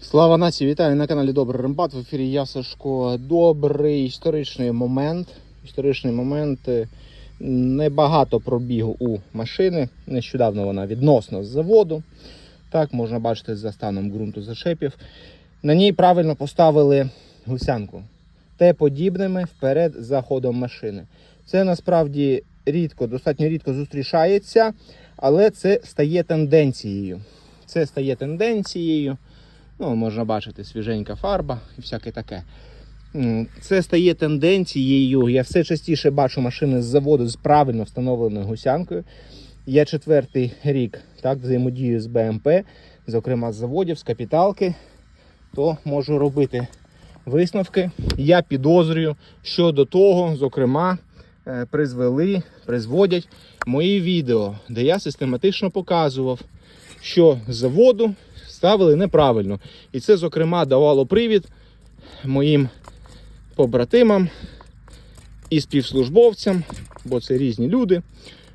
Слава нації, вітаю на каналі Добрий Рембат. В ефірі я Сашко. Добрий історичний момент. Історичний момент. е, Небагато пробігу у машини. Нещодавно вона відносно з заводу. Так, можна бачити за станом ґрунту зашепів. На ній правильно поставили гусянку. Те подібними вперед за ходом машини. Це насправді рідко, достатньо рідко зустрічається, але це стає тенденцією. Це стає тенденцією. Ну, можна бачити свіженька фарба і всяке таке. Це стає тенденцією. Я все частіше бачу машини з заводу з правильно встановленою гусянкою. Я четвертий рік так, взаємодію з БМП, зокрема з заводів, з капіталки, то можу робити висновки. Я підозрюю, що до того, зокрема, е, призвели, призводять мої відео, де я систематично показував, що з заводу ставили неправильно. І це, зокрема, давало привід моїм побратимам і співслужбовцям, бо це різні люди,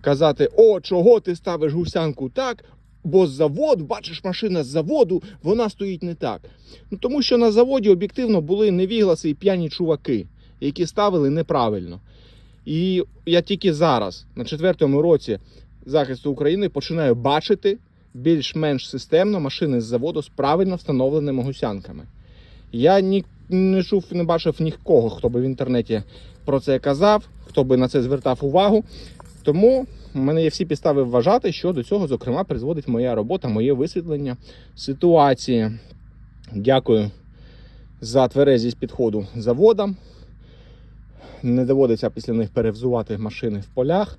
казати: О, чого ти ставиш гусянку так? Бо з заводу, бачиш, машина з заводу, вона стоїть не так. Ну, тому що на заводі об'єктивно були невігласи і п'яні чуваки, які ставили неправильно. І я тільки зараз, на четвертому році захисту України, починаю бачити більш-менш системно машини з заводу з правильно встановленими гусянками. Я ні, не чув, не бачив нікого, хто би в інтернеті про це казав, хто би на це звертав увагу. Тому в мене є всі підстави вважати, що до цього, зокрема, призводить моя робота, моє висвітлення ситуації. Дякую за тверезість підходу заводам. Не доводиться після них перевзувати машини в полях.